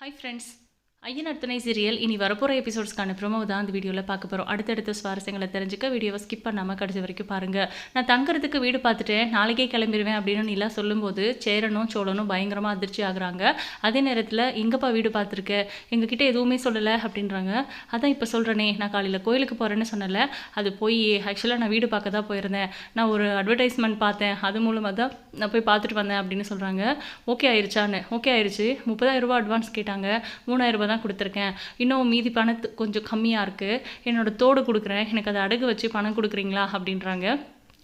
Hi friends. ஐயன் அர்த்தனை serial இனி வரப்போகிற எபிசோட்ஸ்க்கான ப்ரோமோ தான் அந்த வீடியோவில் பார்க்க போகிறோம் அடுத்தடுத்த சுவாரஸ்யங்களை தெரிஞ்சுக்க வீடியோவை ஸ்கிப் பண்ணாமல் கடைசி வரைக்கும் பாருங்கள் நான் தங்குறதுக்கு வீடு பார்த்துட்டேன் நாளைக்கே கிளம்பிடுவேன் அப்படின்னு நிலா சொல்லும்போது சேரனும் சோழனும் பயங்கரமாக அதிர்ச்சி ஆகுறாங்க. அதே நேரத்தில் எங்கப்பா வீடு பார்த்துருக்க? எங்ககிட்ட எதுவுமே சொல்லலை? அப்படின்றாங்க. அதான் இப்போ சொல்கிறேனே நான் காலையில் கோயிலுக்கு போகிறேன்னு சொன்னல அது போய் ஆக்சுவலாக நான் வீடு பார்க்க தான் போயிருந்தேன். நான் ஒரு அட்வர்டைஸ்மெண்ட் பார்த்தேன். அது மூலமாக தான் நான் போய் பார்த்துட்டு வந்தேன் அப்படின்னு சொல்கிறாங்க ஓகே ஆயிடுச்சான்னு ஓகே ஆயிடுச்சு முப்பதாயிரம் ரூபா அட்வான்ஸ் கேட்டாங்க. மூணாயிரம் ரூபாய் தான் கொடுத்துருக்கேன். இன்னும் மீதி பணத்து கொஞ்சம் கம்மியாக இருக்குது என்னோட தோடு கொடுக்குறேன். எனக்கு அதை அடகு வச்சு பணம் கொடுக்குறீங்களா அப்படின்றாங்க.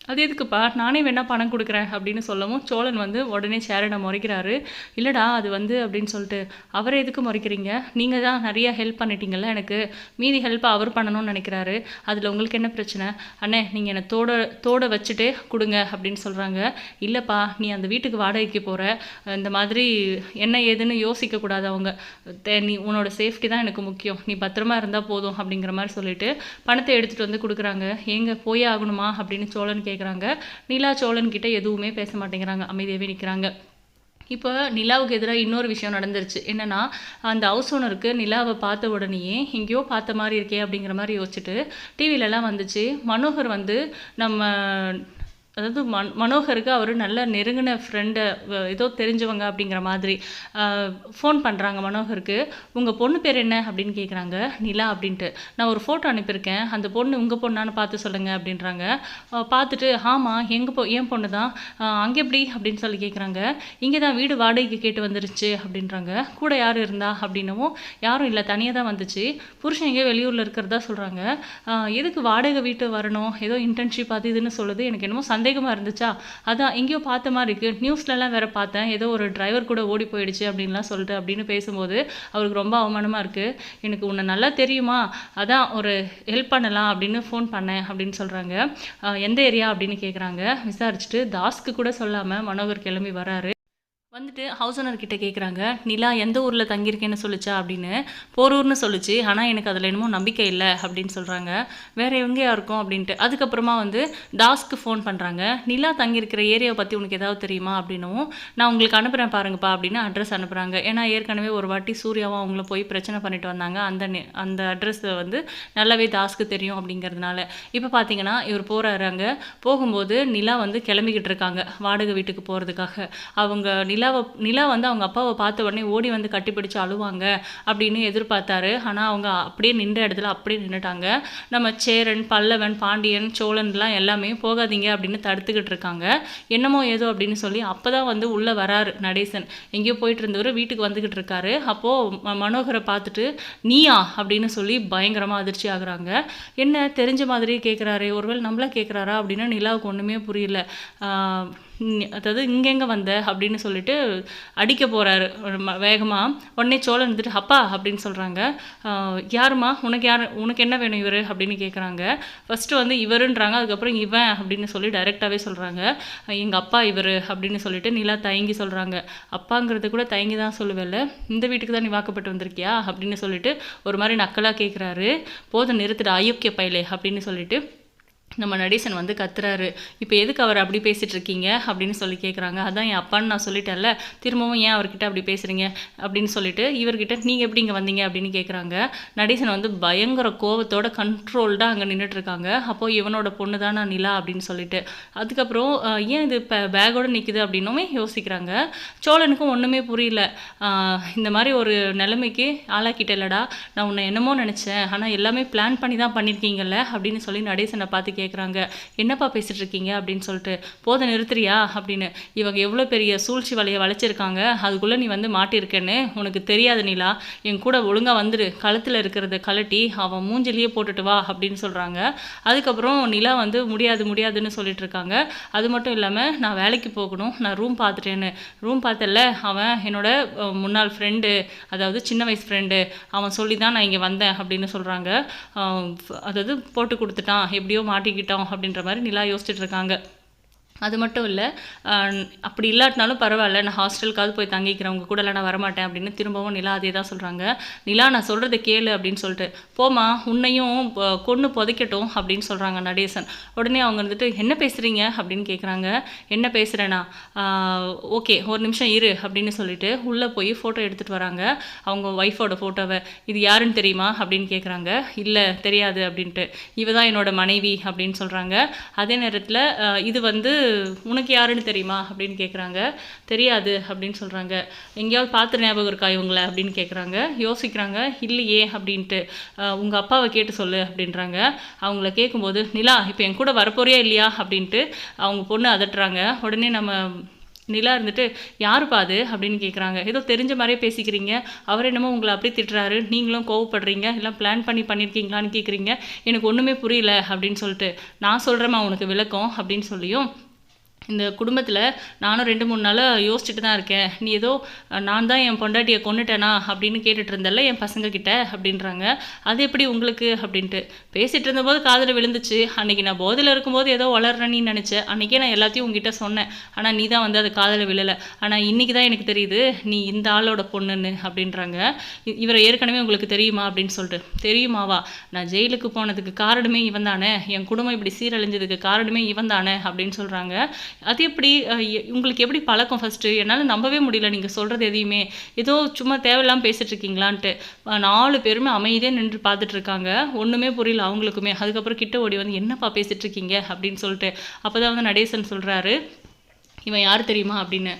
அது எதுக்குப்பா? நானே வேணா பணம் கொடுக்குறேன் அப்படின்னு சொல்லவும் சோழன் வந்து உடனே சேரனை முறைக்கிறாரு. இல்லைடா அது வந்து அப்படின்னு சொல்லிட்டு அவரை எதுக்கு முறைக்கிறீங்க? நீங்கள் தான் நிறைய ஹெல்ப் பண்ணிட்டீங்கல்ல எனக்கு. மீதி ஹெல்ப் அவர் பண்ணணும்னு நினைக்கிறாரு. அதில் உங்களுக்கு என்ன பிரச்சனை? அண்ணே நீங்கள் என்னை தோட தோட வச்சுட்டு கொடுங்க அப்படின்னு சொல்கிறாங்க இல்லைப்பா நீ அந்த வீட்டுக்கு வாடகைக்கு போகிற இந்த மாதிரி என்ன ஏதுன்னு யோசிக்கக்கூடாது அவங்க. தே- நீ உன்னோட சேஃப்டி தான் எனக்கு முக்கியம். நீ பத்திரமா இருந்தால் போதும் அப்படிங்கிற மாதிரி சொல்லிட்டு பணத்தை எடுத்துகிட்டு வந்து கொடுக்குறாங்க. எங்கே போயே ஆகணுமா அப்படின்னு சோழன் கே கேட்குறாங்க நிலா சோழன் கிட்ட எதுவுமே பேச மாட்டேங்கிறாங்க. அமைதியாகவே நிற்கிறாங்க இப்போ நிலாவுக்கு எதிராக இன்னொரு விஷயம் நடந்துருச்சு. என்னன்னா அந்த ஹவுஸ் ஓனருக்கு நிலாவை பார்த்த உடனேயே எங்கேயோ பார்த்த மாதிரி இருக்கே அப்படிங்கிற மாதிரி யோசிச்சுட்டு டிவிலலாம் வந்துச்சு. மனோகர் வந்து நம்ம அதாவது மன் மனோகருக்கு அவர் நல்ல நெருங்கின ஃப்ரெண்டு ஏதோ தெரிஞ்சவங்க அப்படிங்கிற மாதிரி ஃபோன் பண்ணுறாங்க மனோகருக்கு. உங்கள் பொண்ணு பேர் என்ன? அப்படின்னு கேட்குறாங்க நிலா அப்படின்ட்டு. நான் ஒரு ஃபோட்டோ அனுப்பியிருக்கேன். அந்த பொண்ணு உங்கள் பொண்ணான்னு பார்த்து சொல்லுங்கள் அப்படின்றாங்க. பார்த்துட்டு ஆமாம் எங்கள் பொ என் பொண்ணு தான். அங்கே எப்படி? அப்படின்னு சொல்லி கேட்குறாங்க இங்கே தான் வீடு வாடகைக்கு கேட்டு வந்துருச்சு அப்படின்றாங்க. கூட யார் இருந்தா? அப்படின்னவும் யாரும் இல்லை தனியாக தான் வந்துச்சு. புருஷன் எங்கேயோ வெளியூரில் இருக்கிறதா சொல்கிறாங்க எதுக்கு வாடகை வீட்டு வரணும்? ஏதோ இன்டர்ன்ஷிப் அது இதுன்னு சொல்லுது. எனக்கு என்னமோ சந்தேகமாக இருந்துச்சா? அதான் எங்கேயோ பார்த்த மாதிரி இருக்குது நியூஸ்லலாம் வேற பார்த்தேன். ஏதோ ஒரு டிரைவர் கூட ஓடி போயிடுச்சு அப்படின்லாம் சொல்லிட்டு அப்படின்னு பேசும்போது அவருக்கு ரொம்ப அவமானமாக இருக்குது எனக்கு உன்னை நல்லா தெரியுமா? அதான் ஒரு ஹெல்ப் பண்ணலாம் அப்படின்னு ஃபோன் பண்ணேன் அப்படின்னு சொல்கிறாங்க எந்த ஏரியா அப்படின்னு கேட்குறாங்க விசாரிச்சுட்டு தாஸ்க்கு கூட சொல்லாமல் மனோகர் கிளம்பி வராரு. வந்துட்டு ஹவுஸ் ஓனர் கிட்ட கேட்குறாங்க நிலா எந்த ஊரில் தங்கியிருக்கேன்னு சொல்லுச்சா? அப்படின்னு. போரூர்னு சொல்லுச்சு. ஆனால் எனக்கு அதில் என்னமோ நம்பிக்கை இல்லை அப்படின்னு சொல்கிறாங்க வேறு எங்கேயா இருக்கும்? அப்படின்ட்டு. அதுக்கப்புறமா வந்து தாஸ்க்கு ஃபோன் பண்ணுறாங்க நிலா தங்கியிருக்கிற ஏரியாவை பற்றி உனக்கு ஏதாவது தெரியுமா? அப்படின்னும் நான் உங்களுக்கு அனுப்புகிறேன் பாருங்கப்பா அப்படின்னு அட்ரஸ் அனுப்புகிறாங்க ஏன்னா ஏற்கனவே ஒரு வாட்டி சூர்யாவும் அவங்கள போய் பிரச்சனை பண்ணிட்டு வந்தாங்க. அந்த நெ- அந்த அட்ரஸ் வந்து நல்லாவே தாஸ்க்கு தெரியும் அப்படிங்கிறதுனால. இப்போ பார்த்தீங்கன்னா இவர் போகிறாரு அங்கே. போகும்போது நிலா வந்து கிளம்பிக்கிட்டு இருக்காங்க வாடகை வீட்டுக்கு போகிறதுக்காக அவங்க நிலாவை நிலா வந்து அவங்க அப்பாவை பார்த்த உடனே ஓடி வந்து கட்டிப்பிடிச்சு அழுவாங்க அப்படின்னு எதிர்பார்த்தாரு. ஆனால் அவங்க அப்படியே நின்ற இடத்துல அப்படியே நின்றுட்டாங்க நம்ம சேரன் பல்லவன் பாண்டியன் சோழன்லாம் எல்லாமே போகாதீங்க அப்படின்னு தடுத்துக்கிட்டு இருக்காங்க. என்னமோ ஏதோ அப்படின்னு சொல்லி அப்போ தான் வந்து உள்ளே வராரு நடேசன். எங்கேயோ போயிட்டு இருந்தவர் வீட்டுக்கு வந்துக்கிட்டு இருக்காரு. அப்போது ம- மனோகரை பார்த்துட்டு நீயா? அப்படின்னு சொல்லி பயங்கரமாக அதிர்ச்சி ஆகுறாங்க. என்ன தெரிஞ்ச மாதிரி கேட்குறாரு ஒருவேளை நம்மளா கேட்குறாரா அப்படின்னா நிலாவுக்கு ஒன்றுமே புரியல. அதாவது இங்கெங்கே வந்த அப்படின்னு சொல்லிட்டு அடிக்க போகிறாரு வேகமாக உடனே சோழன் வந்துட்டு அப்பா அப்படின்னு சொல்கிறாங்க யாருமா உனக்கு யார் உனக்கு என்ன வேணும் இவர்? அப்படின்னு கேட்குறாங்க ஃபஸ்ட்டு வந்து இவருன்றாங்க அதுக்கப்புறம் இவன் அப்படின்னு சொல்லி டைரெக்டாகவே சொல்கிறாங்க எங்கள் அப்பா இவர் அப்படின்னு சொல்லிட்டு நிலா தயங்கி சொல்கிறாங்க அப்பாங்கிறது கூட தயங்கி தான் சொல்லுவேல்ல. இந்த வீட்டுக்கு தான் நீ வாக்கப்பட்டு வந்திருக்கியா? அப்படின்னு சொல்லிட்டு ஒரு மாதிரி நக்கலாக கேட்குறாரு போதும் நிறுத்துட. அயோக்கிய பயலே அப்படின்னு சொல்லிட்டு நம்ம நடேசன் வந்து கத்துறாரு. இப்போ எதுக்கு அவர் அப்படி பேசிகிட்டு இருக்கீங்க அப்படின்னு சொல்லி கேட்குறாங்க அதான் என் அப்பான்னு நான் சொல்லிட்டேன்ல. திரும்பவும் ஏன் அவர்கிட்ட அப்படி பேசுகிறீங்க அப்படின்னு சொல்லிட்டு இவர்கிட்ட நீங்கள் எப்படி இங்கே வந்தீங்க? அப்படின்னு கேட்குறாங்க நடேசன் வந்து பயங்கர கோவத்தோட கண்ட்ரோல்டாக அங்கே நின்றுட்டு இருக்காங்க இவனோட பொண்ணு தான் நான் நிலா அப்படின்னு சொல்லிட்டு. அதுக்கப்புறம் ஏன் இது இப்போ பேக்கோடு நிற்குது அப்படின்னுமே யோசிக்கிறாங்க. சோழனுக்கும் ஒன்றுமே புரியல. இந்த மாதிரி ஒரு நிலைமைக்கு ஆளாக்கிட்டேலடா நான் உன்னை என்னமோ நினச்சேன். ஆனால் எல்லாமே பிளான் பண்ணி தான் பண்ணியிருக்கீங்கல்ல அப்படின்னு சொல்லி நடேசனை பார்த்து கேட்குறாங்க என்னப்பா பேசிகிட்டு இருக்கீங்க அப்படின்னு சொல்லிட்டு போதை நிறுத்துறியா? அப்படின்னு. இவங்க எவ்வளோ பெரிய சூழ்ச்சி வலையை வளைச்சிருக்காங்க. அதுக்குள்ளே நீ வந்து மாட்டியிருக்கேன்னு உனக்கு தெரியாது நிலா. என் கூட ஒழுங்காக வந்துடு கழுத்தில் இருக்கிறத கழட்டி அவன் மூஞ்சிலேயே போட்டுட்டு வா அப்படின்னு சொல்கிறாங்க அதுக்கப்புறம் நிலா வந்து முடியாது முடியாதுன்னு சொல்லிட்டு இருக்காங்க அது மட்டும் இல்லாமல் நான் வேலைக்கு போகணும். நான் ரூம் பார்த்துட்டேன்னு ரூம் பார்த்தல அவன் என்னோட முன்னாள் ஃப்ரெண்டு அதாவது சின்ன வயசு ஃப்ரெண்டு அவன் சொல்லி தான் நான் இங்கே வந்தேன் அப்படின்னு சொல்கிறாங்க அதாவது போட்டு கொடுத்துட்டான். எப்படியோ மாட்டிக்கிட்டோம் அப்படின்ற மாதிரி நிலா யோசிச்சுட்டு இருக்காங்க. அது மட்டும் இல்லை அப்படி இல்லாட்டினாலும் பரவாயில்ல நான் ஹாஸ்டலுக்காவது போய் தங்கிக்கிறேன் உங்கள் கூடல நான் வரமாட்டேன் அப்படின்னு திரும்பவும் நிலா அதே தான் சொல்கிறாங்க நிலா நான் சொல்கிறத கேளு அப்படின்னு சொல்லிட்டு போமா உன்னையும் கொன்று புதைக்கட்டும் அப்படின்னு சொல்கிறாங்க நடேசன். உடனே அவங்க வந்துட்டு என்ன பேசுகிறீங்க அப்படின்னு கேட்குறாங்க என்ன பேசுகிறேன்னா ஓகே ஒரு நிமிஷம் இரு அப்படின்னு சொல்லிட்டு உள்ளே போய் ஃபோட்டோ எடுத்துகிட்டு வராங்க. அவங்க ஒய்ஃபோட ஃபோட்டோவை இது யாருன்னு தெரியுமா? அப்படின்னு கேட்குறாங்க இல்லை தெரியாது அப்படின்ட்டு. இவ தான் என்னோட மனைவி அப்படின்னு சொல்கிறாங்க அதே நேரத்தில் இது வந்து உனக்கு யாருன்னு தெரியுமா அப்படின்னு கேட்குறாங்க தெரியாது அப்படின்னு சொல்கிறாங்க எங்கேயாவது பார்த்து ஞாபகம் இருக்கா இவங்கள அப்படின்னு கேட்குறாங்க யோசிக்கிறாங்க. இல்லையே அப்படின்ட்டு. உங்கள் அப்பாவை கேட்டு சொல்லு அப்படின்றாங்க. அவங்கள கேட்கும்போது நிலா இப்போ என் கூட வரப்போறியா இல்லையா அப்படின்ட்டு அவங்க பொண்ணு அதட்டுறாங்க. உடனே நம்ம நிலா இருந்துட்டு யாருப்பா அது? அப்படின்னு கேட்குறாங்க ஏதோ தெரிஞ்ச மாதிரியே பேசிக்கிறீங்க. அவர் என்னமோ உங்களை அப்படியே திட்டுறாரு. நீங்களும் கோவப்படுறீங்க. எல்லாம் பிளான் பண்ணி பண்ணியிருக்கீங்களான்னு கேட்குறீங்க எனக்கு ஒன்றுமே புரியல அப்படின்னு சொல்லிட்டு நான் சொல்கிறேம்மா உனக்கு விளக்கம் அப்படின்னு சொல்லியும் இந்த குடும்பத்தில் நானும் ரெண்டு மூணு நாளாக யோசிச்சுட்டு தான் இருக்கேன். நீ ஏதோ நான் தான் என் பொண்டாட்டியை கொண்டுட்டேனா அப்படின்னு கேட்டுட்டு இருந்தல்ல என் பசங்கக்கிட்ட அப்படின்றாங்க. அது எப்படி உங்களுக்கு? அப்படின்ட்டு. பேசிட்டு இருந்தபோது காதில் விழுந்துச்சு. அன்றைக்கி நான் போதையில் இருக்கும்போது ஏதோ வளர்றேன்னு நினச்சேன். அன்றைக்கே நான் எல்லாத்தையும் உங்ககிட்ட சொன்னேன். ஆனால் நீ தான் வந்து அது காதில் விழலை. ஆனால் இன்றைக்கி தான் எனக்கு தெரியுது நீ இந்த ஆளோட பொண்ணுன்னு அப்படின்றாங்க. இவரை ஏற்கனவே உங்களுக்கு தெரியுமா அப்படின்னு சொல்லிட்டு. தெரியுமாவா? நான் ஜெயிலுக்கு போனதுக்கு காரணமே இவன் தானே என் குடும்பம் இப்படி சீரழிஞ்சதுக்கு காரணமே இவன் தானே அப்படின்னு சொல்கிறாங்க அது எப்படி உங்களுக்கு எப்படி பழக்கம் ஃபஸ்ட்டு என்னால் நம்பவே முடியல நீங்கள் சொல்கிறது எதையுமே. ஏதோ சும்மா தேவையில்லாம பேசிட்டு இருக்கீங்களான்ட்டு. நாலு பேருமே அமைதியாக நின்று பார்த்துட்டு இருக்காங்க. ஒன்றுமே புரியல அவங்களுக்குமே. அதுக்கப்புறம் கிட்ட ஓடி வந்து என்னப்பா பேசிட்டு இருக்கீங்க? அப்படின்னு சொல்லிட்டு. அப்போ தான் வந்து நடேசன் சொல்கிறாரு இவன் யார் தெரியுமா? அப்படின்னு.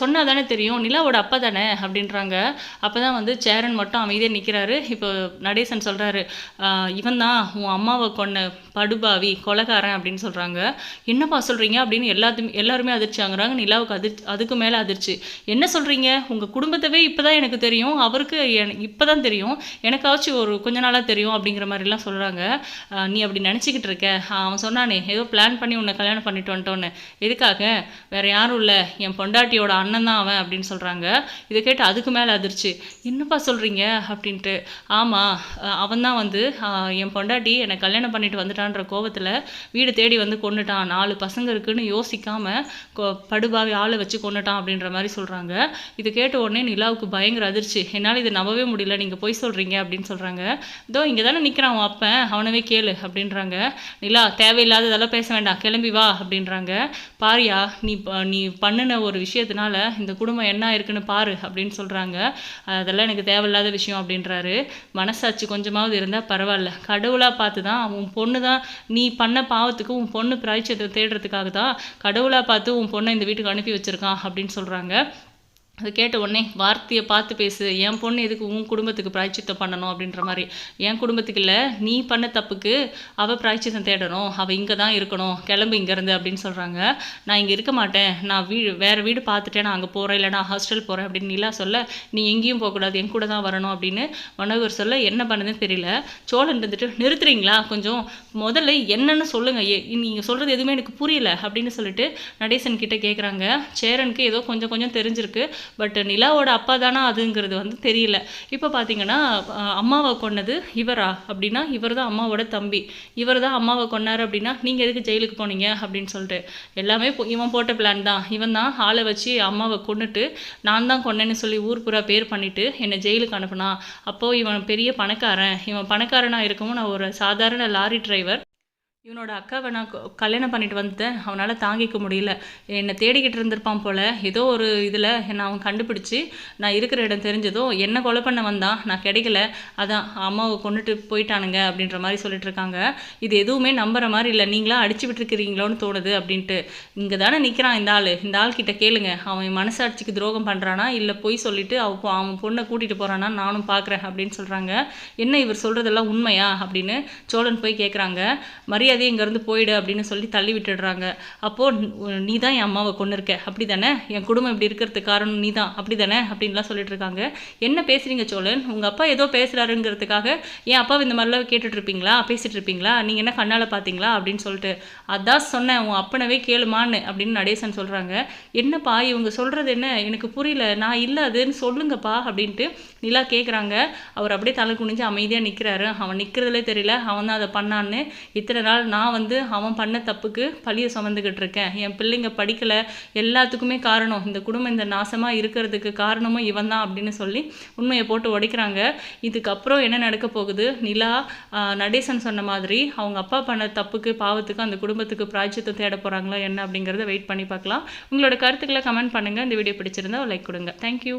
சொன்னால் தானே தெரியும் நிலாவோட அப்பா தானே அப்படின்றாங்க. அப்போ தான் வந்து சேரன் மட்டும் அமைதியாக நிற்கிறாரு இப்போ நடேசன் சொல்கிறாரு இவன் தான் உன் அம்மாவை கொன்ன படுபாவி கொலகாரன் அப்படின்னு சொல்கிறாங்க என்னப்பா சொல்கிறீங்க அப்படின்னு எல்லாத்துமே எல்லாருமே அதிர்ச்சி நிலாவுக்கு அதிர்ச்சி அதுக்கு மேலே அதிர்ச்சி. என்ன சொல்கிறீங்க உங்கள் குடும்பத்தவே இப்போ தான் எனக்கு தெரியும். அவருக்கு இப்போ தான் தெரியும். எனக்காச்சும் ஒரு கொஞ்ச நாளாக தெரியும் அப்படிங்கிற மாதிரிலாம் சொல்கிறாங்க நீ அப்படி நினச்சிக்கிட்டு இருக்க. அவன் சொன்னானே ஏதோ பிளான் பண்ணி உன்னை கல்யாணம் பண்ணிட்டு வந்துட்டோன்னு. எதுக்காக? வேறு யாரும் இல்லை. என் பொண்டாட்டியோட அண்ணன் தான் அவன் அப்படின்னு சொல்கிறாங்க இதை கேட்டு அதுக்கு மேலே அதிர்ச்சி. என்னப்பா சொல்கிறீங்க அப்படின்ட்டு. ஆமாம் அவன் தான் வந்து என் பொண்டாட்டி என்னை கல்யாணம் பண்ணிட்டு வந்துட்டான்ற கோவத்தில் வீடு தேடி வந்து கொண்டுட்டான் நாலு பசங்க இருக்குன்னு யோசிக்காமல் கொ- படுபாவி ஆளை வச்சு கொண்டுட்டான் அப்படின்ற மாதிரி சொல்கிறாங்க இது கேட்ட உடனே நிலாவுக்கு பயங்கர அதிர்ச்சி. என்னால் இது நம்பவே முடியல. நீங்கள் பொய் சொல்கிறீங்க அப்படின்னு சொல்கிறாங்க இதோ இங்கே தானே நிற்கிறான் அவன் அப்பன். அவனவே கேளு அப்படின்றாங்க. நிலா தேவையில்லாததெல்லாம் பேச வேண்டாம். கிளம்பி வா அப்படின்றாங்க. பாரியா நீ ப- நீ பண்ணின ஒரு விஷயத்தினால் அதனால் இந்த குடும்பம் என்ன இருக்குன்னு பாரு அப்படின்னு சொல்கிறாங்க அதெல்லாம் எனக்கு தேவையில்லாத விஷயம் அப்படின்றாரு. மனசாட்சி கொஞ்சமாவது இருந்தால் பரவாயில்ல. கடவுளாக பார்த்து தான் உன் பொண்ணு தான் நீ பண்ண பாவத்துக்கு உன் பொண்ணு பிராய்ச்சத்தை தேடுறதுக்காக தான் கடவுளாக பார்த்து உன் பொண்ணை இந்த வீட்டுக்கு அனுப்பி வச்சுருக்கான் அப்படின்னு சொல்கிறாங்க அது கேட்ட உடனே வார்த்தையை பார்த்து பேசு. என் பொண்ணு எதுக்கு உன் குடும்பத்துக்கு பிராய்ச்சித்தம் பண்ணணும் அப்படின்ற மாதிரி. என் குடும்பத்துக்கு இல்லை நீ பண்ண தப்புக்கு அவள் பிராய்ச்சித்தம் தேடணும். அவள் இங்கே தான் இருக்கணும். கிளம்பு இங்கேருந்து அப்படின்னு சொல்கிறாங்க நான் இங்கே இருக்க மாட்டேன். நான் வீடு வேறு வீடு பார்த்துட்டேன். நான் அங்கே போகிறேன் இல்லை நான் ஹாஸ்டல் போகிறேன் அப்படின்னு நிலா சொல்ல நீ எங்கேயும் போகக்கூடாது. என் கூட தான் வரணும் அப்படின்னு மனோகர் சொல்ல என்ன பண்ணுதுன்னு தெரியல. சோழன் இருந்துட்டு நிறுத்துறீங்களா? கொஞ்சம் முதல்ல என்னன்னு சொல்லுங்கள் நீங்கள் சொல்கிறது எதுவுமே எனக்கு புரியல. அப்படின்னு சொல்லிட்டு நடேசன் கிட்டே கேட்குறாங்க சேரனுக்கு ஏதோ கொஞ்சம் கொஞ்சம் தெரிஞ்சிருக்கு. பட் நிலாவோட அப்பா தானா அதுங்கிறது வந்து தெரியல. இப்போ பார்த்தீங்கன்னா அம்மாவை கொன்னது இவரா அப்படின்னா இவர் தான் அம்மாவோட தம்பி. இவர் தான் அம்மாவை கொன்னார் அப்படின்னா நீங்கள் எதுக்கு ஜெயிலுக்கு போனீங்க அப்படின்னு சொல்லிட்டு. எல்லாமே இவன் போட்ட பிளான் தான். இவன் தான் ஆளை வச்சு அம்மாவை கொன்னுட்டு நான் தான் கொன்னேன்னு சொல்லி ஊர் பூரா பேர் பண்ணிவிட்டு என்னை ஜெயிலுக்கு அனுப்புனா. அப்போது இவன் பெரிய பணக்காரன். இவன் பணக்காரனாக இருக்கவும் நான் ஒரு சாதாரண லாரி டிரைவர் இவனோட அக்காவை நான் கல்யாணம் பண்ணிட்டு வந்துட்டேன். அவனால் தாங்கிக்க முடியல. என்னை தேடிக்கிட்டு இருந்திருப்பான் போல். ஏதோ ஒரு இதில் என்னை அவன் கண்டுபிடிச்சி நான் இருக்கிற இடம் தெரிஞ்சதும் என்ன கொலை பண்ண வந்தான். நான் கிடைக்கல. அதான் அம்மாவை கொண்டுட்டு போயிட்டானுங்க அப்படின்ற மாதிரி சொல்லிட்டு இருக்காங்க. இது எதுவுமே நம்புற மாதிரி இல்லை. நீங்களா அடிச்சு விட்டுருக்கிறீங்களோன்னு தோணுது அப்படின்ட்டு. இங்கே தானே நிற்கிறான் இந்த ஆள். இந்த ஆள் கிட்ட கேளுங்க. அவன் மனசாட்சிக்கு துரோகம் பண்ணுறானா இல்லை பொய் சொல்லிட்டு அவ அவன் பொண்ணை கூட்டிகிட்டு போகிறானா நானும் பார்க்குறேன் அப்படின்னு சொல்கிறாங்க என்ன இவர் சொல்கிறதெல்லாம் உண்மையா அப்படின்னு சோழன் போய் கேட்குறாங்க மரியாதை மரியாதையை இங்கேருந்து போயிடு அப்படின்னு சொல்லி தள்ளி விட்டுடுறாங்க. அப்போது நீ தான் என் அம்மாவை கொண்டு இருக்க அப்படி தானே என் குடும்பம் இப்படி இருக்கிறதுக்கு காரணம் நீ தான் அப்படி தானே அப்படின்லாம் சொல்லிட்டு இருக்காங்க என்ன பேசுகிறீங்க சோழன்? உங்கள் அப்பா ஏதோ பேசுகிறாருங்கிறதுக்காக என் அப்பாவை இந்த மாதிரிலாம் கேட்டுட்டு இருப்பீங்களா பேசிகிட்டு இருப்பீங்களா நீங்கள் என்ன கண்ணால் பார்த்தீங்களா அப்படின்னு சொல்லிட்டு அதான் சொன்னேன். உன் அப்பனவே கேளுமான்னு அப்படின்னு நடேசன் சொல்கிறாங்க என்னப்பா இவங்க சொல்கிறது என்ன? எனக்கு புரியல. நான் இல்லை அதுன்னு சொல்லுங்கப்பா அப்படின்ட்டு நிலா கேட்குறாங்க அவர் அப்படியே தலை குனிஞ்சு அமைதியாக நிற்கிறாரு அவன் நிற்கிறதுலே தெரியல. அவன் தான் அதை பண்ணான்னு. இத்தனை நாள் காரணத்தால் நான் வந்து அவன் பண்ண தப்புக்கு பழியை சுமந்துக்கிட்டு இருக்கேன். என் பிள்ளைங்க படிக்கலை. எல்லாத்துக்குமே காரணம். இந்த குடும்பம் இந்த நாசமாக இருக்கிறதுக்கு காரணமும் இவன் தான் அப்படின்னு சொல்லி உண்மையை போட்டு உடைக்கிறாங்க. இதுக்கப்புறம் என்ன நடக்க போகுது? நிலா நடேசன் சொன்ன மாதிரி அவங்க அப்பா பண்ண தப்புக்கு பாவத்துக்கு அந்த குடும்பத்துக்கு பிராய்ச்சித்தம் தேட போகிறாங்களா என்ன அப்படிங்கிறத வெயிட் பண்ணி பார்க்கலாம். உங்களோட கருத்துக்களை கமெண்ட் பண்ணுங்கள் இந்த வீடியோ பிடிச்சிருந்தா லைக் கொடுங்க. தேங்க்யூ